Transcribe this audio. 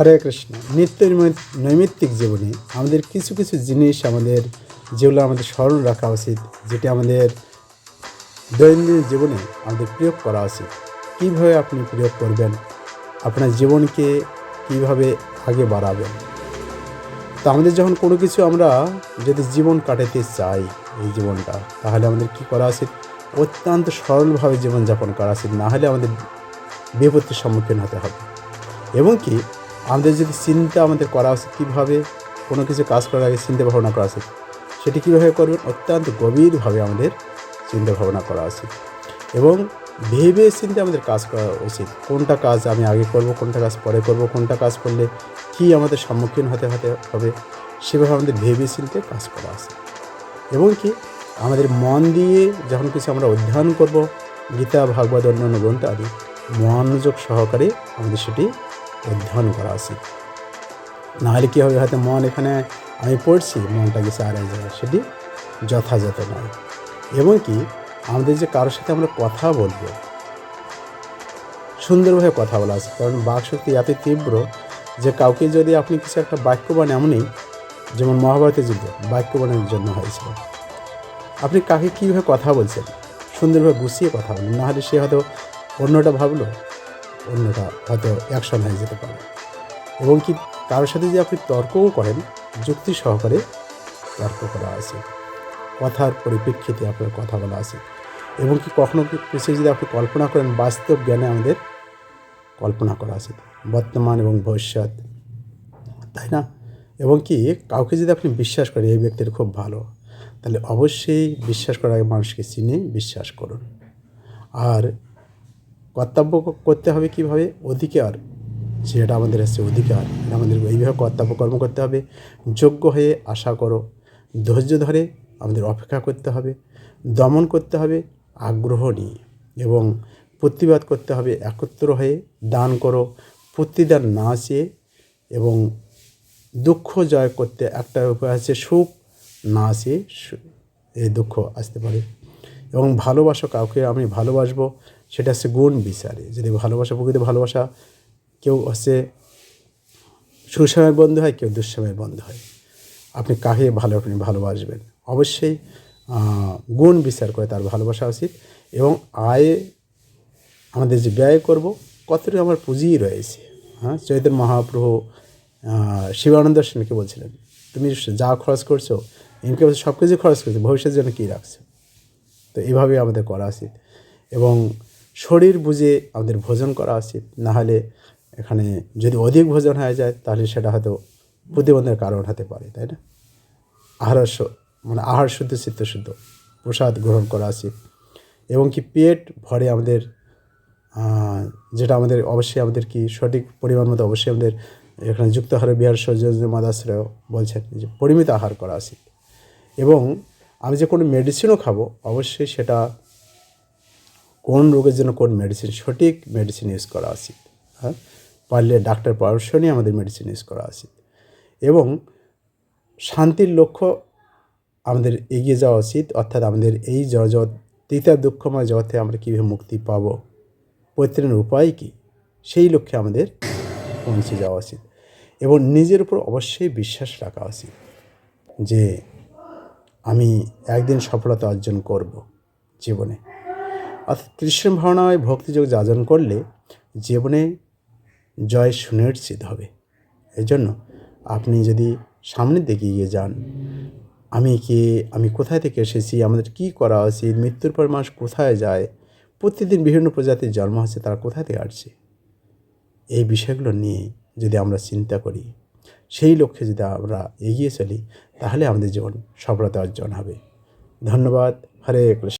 হরে কৃষ্ণ। নিত্য নৈমিত্তিক জীবনে আমাদের কিছু কিছু জিনিস আমাদের যেগুলো আমাদের স্মরণ রাখা উচিত, যেটি আমাদের দৈনন্দিন জীবনে আমাদের প্রয়োগ করা উচিত। কীভাবে আপনি প্রয়োগ করবেন? আপনার জীবনকে কীভাবে আগে বাড়াবেন? তো আমাদের যখন কোনো কিছু আমরা যদি জীবন কাটাতে চাই, এই জীবনটা, তাহলে আমাদের কি করা উচিত? অত্যন্ত সরলভাবে জীবনযাপন করা উচিত। না হলে আমাদের বিপত্তির সম্মুখীন হতে হবে। এবং কি আমাদের যদি চিন্তা আমাদের করা উচিত। কীভাবে কোনো কিছু কাজ করার আগে চিন্তা ভাবনা করা উচিত? সেটি কীভাবে করবেন? অত্যন্ত গভীরভাবে আমাদের চিন্তা ভাবনা করা উচিত। এবং ভেবে চিন্তে আমাদের কাজ করা উচিত। কোনটা কাজ আমি আগে করব, কোনটা কাজ পরে করব, কোনটা কাজ করলে কী আমাদের সম্মুখীন হতে হতে হবে, সেভাবে আমাদের ভেবে চিনতে কাজ করা উচিত। এবং কি আমাদের মন দিয়ে যখন কিছু আমরা অধ্যয়ন করব, গীতা, ভাগবত, অন্যান্য গ্রন্থ আদি, মনোযোগ সহকারে আমাদের সেটি অধ্যয়ন করা উচিত। নাহলে কী হবে? হয়তো মন এখানে, আমি পড়ছি, মনটা গেছে এক জায়গায় সেটি যথাযথ নয়। এবং কি, আমাদের যে কারোর সাথে আমরা কথা বলব, সুন্দরভাবে কথা বলা আছে কারণ বাকশক্তি এত তীব্র। যে কাউকে যদি আপনি কিছু একটা বাক্যবান এমনই, যেমন মহাভারতের যুদ্ধ, বাক্যবানের জন্য হয়েছিল। আপনি কাকে কীভাবে কথা বলছেন? সুন্দরভাবে গুছিয়ে কথা বলেন। নাহলে সে হয়তো অন্যটা ভাবলো অন্যটা হয়তো অ্যাকশন হয়ে যেতে পারে। এবং কি কারোর সাথে যে আপনি তর্কও করেন, যুক্তি সহকারে তর্ক করা আছে। কথার পরিপ্রেক্ষিতে আপনার কথা বলা আছে। এবং কি কখনো পিছিয়ে যদি আপনি কল্পনা করেন, বাস্তব জ্ঞানে আমাদের কল্পনা করা আছে, বর্তমান এবং ভবিষ্যৎ, তাই না? এবং কি কাউকে যদি আপনি বিশ্বাস করেন, এই ব্যক্তির খুব ভালো, তাহলে অবশ্যই বিশ্বাস করার আগে মানুষকে চিনে বিশ্বাস করুন। আর কর্তব্য করতে হবে কীভাবে? অধিকার। সেটা আমাদের আছে অধিকার। এটা আমাদের এইভাবে কর্তব্য কর্ম করতে হবে। যোগ্য হয়ে আশা করো। ধৈর্য ধরে আমাদের অপেক্ষা করতে হবে। দমন করতে হবে আগ্রহ নিয়ে। এবং প্রতিবাদ করতে হবে একত্র হয়ে দান করো। প্রতিদান না চেয়ে এবং দুঃখ জয় করতে একটা উপায় আছে সুখ, না সু- এই দুঃখ আসতে পারে। এবং ভালোবাসা কাউকে আমি ভালোবাসবো, সেটা হচ্ছে গুণ বিচারে। যদি ভালোবাসা, প্রকৃতি ভালোবাসা কেউ হচ্ছে সুসময়ের বন্ধু হয়, কেউ দুঃসময়ের বন্ধু হয়। আপনি কাকে ভালো, আপনি ভালোবাসবেন? অবশ্যই গুণ বিচার করে তার ভালোবাসা উচিত এবং আয়ে, আমাদের যে ব্যয় করব, কতটুকু আমার পুঁজি রয়েছে। হ্যাঁ চৈতন্য মহাপ্রভু শিবানন্দ সেনকে বলছিলেন, তুমি যা খরচ করছ ইনকে সব কিছু খরচ করছ, ভবিষ্যতের জন্য কী রাখছো? তো এইভাবে আমাদের করা উচিত। এবং শরীর বুঝে আমাদের ভোজন করা উচিত। নাহলে এখানে যদি অধিক ভোজন হয়ে যায়, তাহলে সেটা হয়তো প্রতিবন্ধের কারণ হতে পারে, তাই না? আহার মানে আহার শুদ্ধ, চিত্ত শুদ্ধ, প্রসাদ গ্রহণ করা উচিত। এবং কি পেট ভরে আমাদের যেটা আমাদের অবশ্যই আমাদের কি সঠিক পরিমাণ মতো অবশ্যই আমাদের এখানে যুক্ত আহারে, বিহার, সৌজন্য, মাদাশ্রয় বলছেন যে পরিমিত আহার করা উচিত। এবং আমি যে কোনো মেডিসিনও খাব, অবশ্যই সেটা কোন রোগের জন্য কোন মেডিসিন সঠিক মেডিসিন ইউজ করা উচিত হ্যাঁ? পারলে ডাক্তার পরামর্শ নিয়ে আমাদের মেডিসিন ইউজ করা উচিত। এবং শান্তির লক্ষ্য আমাদের এগিয়ে যাওয়া উচিত, অর্থাৎ আমাদের এই জগৎ, তিতা দুঃখময় জগতে আমরা কীভাবে মুক্তি পাব, পরিত্রাণের উপায় কী, সেই লক্ষ্যে আমাদের পৌঁছে যাওয়া উচিত। এবং নিজের উপর অবশ্যই বিশ্বাস রাখা উচিত যে আমি একদিন সফলতা অর্জন করব জীবনে। অর্থাৎ কৃষ্ণ ভাবনায় ভক্তিযোগ যাজন করলে জীবনে জয় সুনিশ্চিত হবে। এই জন্য আপনি যদি সামনের দিকে এগিয়ে যান, আমি কে, আমি কোথায় থেকে এসেছি, আমাদের কি করা উচিত, মৃত্যুর পর মানুষ কোথায় যায়, প্রতিদিন বিভিন্ন প্রজাতির জন্ম হচ্ছে, তারা কোথায় থেকে আসছে, এই বিষয়গুলো নিয়ে যদি আমরা চিন্তা করি সেই লক্ষ্যে যদি আমরা এগিয়ে চলি, তাহলে আমাদের জীবন সফলতা অর্জন হবে। ধন্যবাদ। হরে কৃষ্ণ।